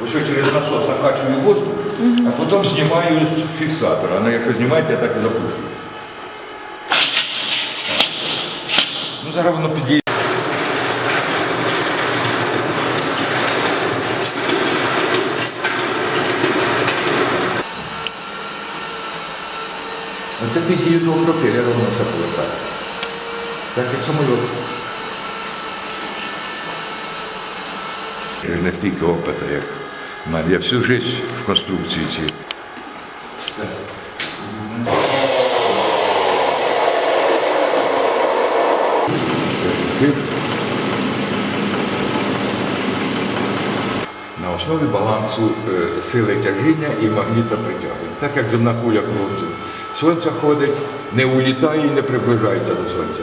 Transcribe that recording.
Я через насос накачую воздух, а потім знімаю з фіксатора. Ну, якщо знімаєте, я так і запущу. Ну, зараз воно підійде. Це під дію того пропелера воно все повертає. Так як самоліт. Не стільки опиту, як. Я всю життя в конструкції ці. На основі балансу е, сили тяжіння і магніта притягнення. Так як земна куля крутить. Сонце ходить, не улітає і не приближається до сонця.